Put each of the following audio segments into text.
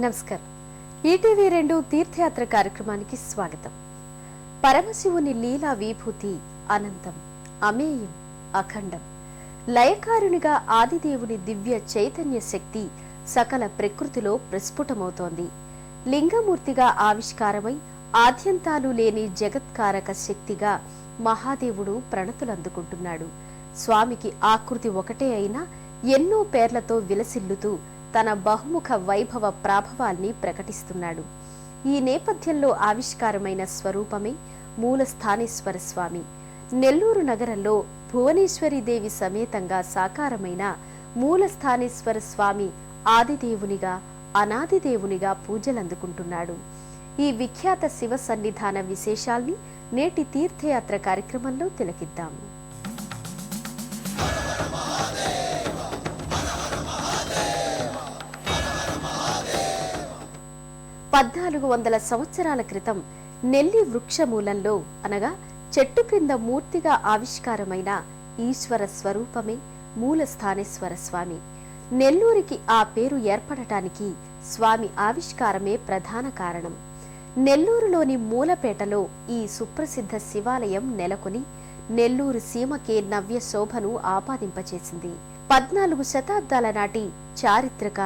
నమస్కారం. ఈటీవీ రెండు తీర్థయాత్ర కార్యక్రమానికి స్వాగతం. పరమశివుని లీలా విభూతి అనంతం అమేయం అఖండం. లయకారునిగా ఆదిదేవుని దివ్య చైతన్య శక్తి సకల ప్రకృతిలో ప్రస్ఫుటమవుతోంది. లింగమూర్తిగా ఆవిష్కారమై ఆద్యంతాలు లేని జగత్కారక శక్తిగా మహాదేవుడు ప్రణతులందుకుంటున్నాడు. స్వామికి ఆకృతి ఒకటే అయినా ఎన్నో పేర్లతో విలసిల్లుతూ తన బహుముఖ వైభవ ప్రాభవాల్ని ప్రకటిస్తున్నాడు. ఈ నేపథ్యంలో ఆవిష్కారమైన స్వరూపమే మూలస్థానేశ్వర స్వామి. నెల్లూరు నగరంలో భువనేశ్వరిదేవి సమేతంగా సాకారమైన మూలస్థానేశ్వర స్వామి ఆదిదేవునిగా అనాదిదేవునిగా పూజలందుకుంటున్నాడు. ఈ విఖ్యాత శివ సన్నిధాన విశేషాల్ని నేటి తీర్థయాత్ర కార్యక్రమంలో తిలకిద్దాం. పద్నాలుగు వందల సంవత్సరాల క్రితం నెల్లి వృక్షమూలంలో అనగా చెట్టు క్రింద మూర్తిగా ఆవిష్కారమైన ఈశ్వర స్వరూపమే మూలస్థానేశ్వర స్వామి. నెల్లూరికి ఆ పేరు ఏర్పడటానికి స్వామి ఆవిష్కారమే ప్రధాన కారణం. నెల్లూరులోని మూలపేటలో ఈ సుప్రసిద్ధ శివాలయం నెలకొని నెల్లూరు సీమకే నవ్య శోభను ఆపాదింపచేసింది. పద్నాలుగు శతాబ్దాల నాటి చారిత్రక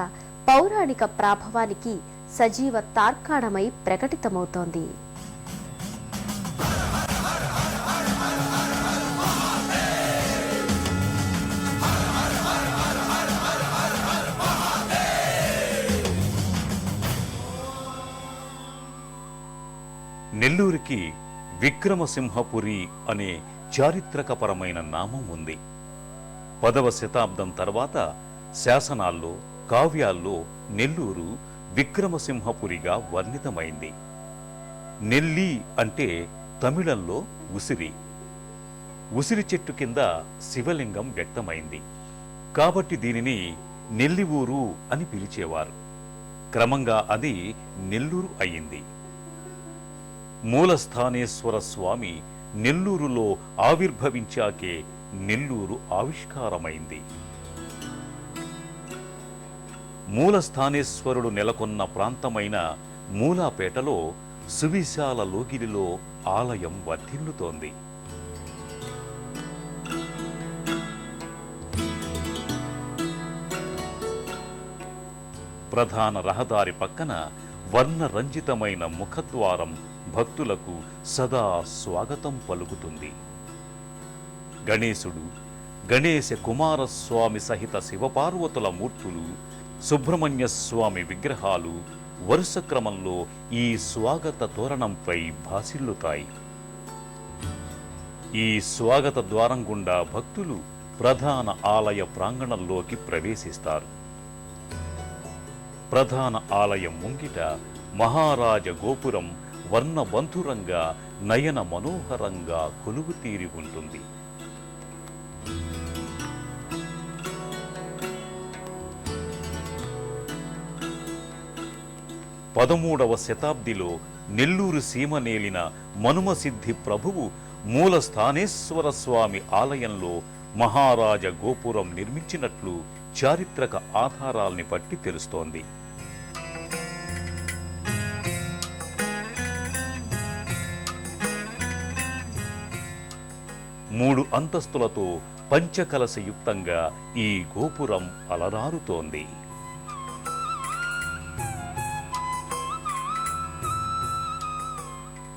పౌరాణిక ప్రాభవానికి సజీవ తార్కాణమై ప్రకటితమవుతోంది. నెల్లూరికి విక్రమసింహపురి అనే చారిత్రకపరమైన నామం ఉంది. పదవ శతాబ్దం తర్వాత శాసనాల్లో కావ్యాల్లో నెల్లూరు విక్రమసింహపురిగా వర్ణితమైంది. నెల్లి అంటే తమిళంలో ఉసిరి. ఉసిరి చెట్టు కింద శివలింగం వ్యక్తమైంది. కాబట్టి దీనిని నెల్లి ఊరు అని పిలిచేవారు. క్రమంగా అది నెల్లూరు అయ్యింది. మూలస్థానేశ్వర స్వామి నెల్లూరులో ఆవిర్భవించాకే నెల్లూరు ఆవిష్కారమైంది. మూలస్థానేశ్వరుడు నెలకొన్న ప్రాంతమైన మూలాపేటలో సువిశాల లోగిలిలో ఆలయం వర్ధిల్లుతోంది. ప్రధాన రహదారి పక్కన వర్ణరంజితమైన ముఖద్వారం భక్తులకు సదా స్వాగతం పలుకుతుంది. గణేశుడు గణేశ కుమారస్వామి సహిత శివపార్వతుల మూర్తులు సుబ్రహ్మణ్య స్వామి విగ్రహాలు వరుస క్రమంలో ఈ స్వాగత తోరణంపై భాసిల్లుతాయి. ఈ స్వాగత ద్వారం గుండా భక్తులు ప్రధాన ఆలయ ప్రాంగణంలోకి ప్రవేశిస్తారు. ప్రధాన ఆలయం ముంగిట మహారాజ గోపురం వర్ణబంధురంగా నయన మనోహరంగా కొలువు తీరి ఉంటుంది. పదమూడవ శతాబ్దిలో నెల్లూరు సీమ నేలిన మనుమసిద్ధి ప్రభువు మూలస్థానేశ్వర స్వామి ఆలయంలో మహారాజ గోపురం నిర్మించినట్లు చారిత్రక ఆధారాల్ని బట్టి తెలుస్తోంది. మూడు అంతస్తులతో పంచకలశయుక్తంగా ఈ గోపురం అలరారుతోంది.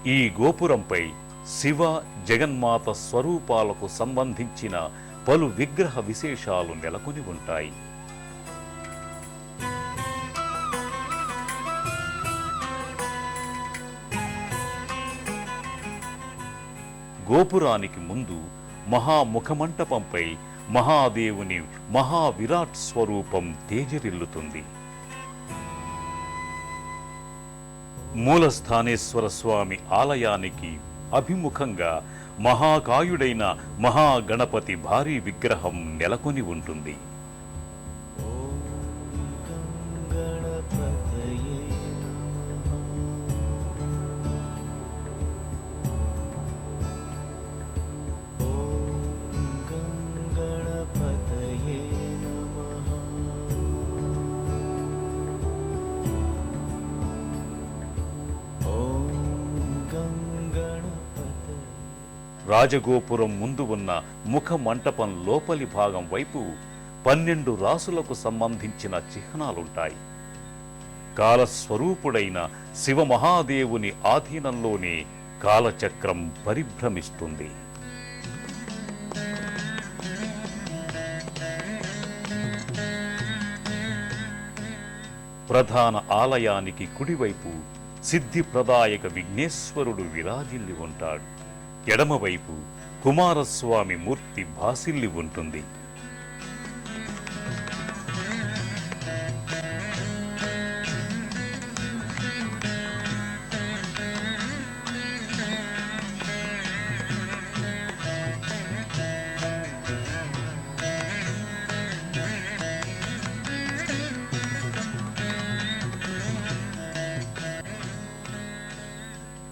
ఈ గోపురంపై శివ జగన్మాత స్వరూపాలకు సంబంధించిన పలు విగ్రహ విశేషాలు నెలకొని ఉంటాయి. గోపురానికి ముందు మహాముఖమంటపంపై మహాదేవుని మహావిరాట్ స్వరూపం తేజరిల్లుతుంది. మూలస్థానేశ్వర స్వామి ఆలయానికి అభిముఖంగా మహాకాయుడైన మహాగణపతి భారీ విగ్రహం నెలకొని ఉంటుంది. రాజగోపురం ముందు ఉన్న ముఖ మంటపం లోపలి భాగం వైపు పన్నెండు రాసులకు సంబంధించిన చిహ్నాలుంటాయి. కాలస్వరూపుడైన శివమహాదేవుని ఆధీనంలోనే కాలచక్రం పరిభ్రమిస్తుంది. ప్రధాన ఆలయానికి కుడివైపు సిద్ధిప్రదాయక విఘ్నేశ్వరుడు విరాజిల్లి ఉంటాడు. ఎడమవైపు కుమారస్వామి మూర్తి భాసిల్లి ఉంటుంది.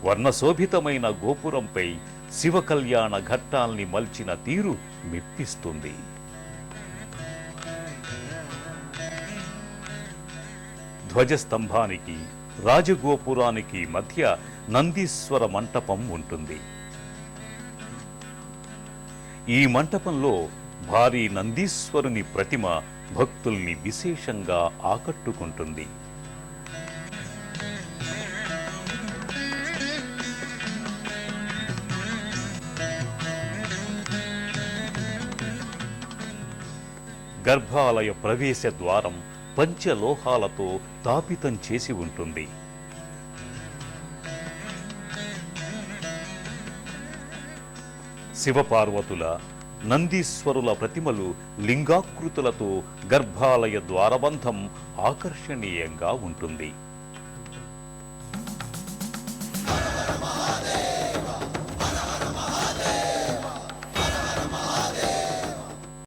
వర్ణశోభితమైన గోపురంపై శివ కళ్యాణ ఘట్టాల్ని మల్చిన తీరు మెప్పిస్తుంది. ధ్వజస్తంభానికి రాజగోపురానికి మధ్య నందీశ్వర మంటపం ఉంటుంది. ఈ మంటపంలో భారీ నందీశ్వరుని ప్రతిమ భక్తుల్ని విశేషంగా ఆకట్టుకుంటుంది. గర్భాలయ ప్రవేశ ద్వారం పంచలోహాలతో తాపితం చేసి ఉంటుంది. శివపార్వతుల నందీశ్వరుల ప్రతిమలు లింగాకృతులతో గర్భాలయ ద్వారబంధం ఆకర్షణీయంగా ఉంటుంది.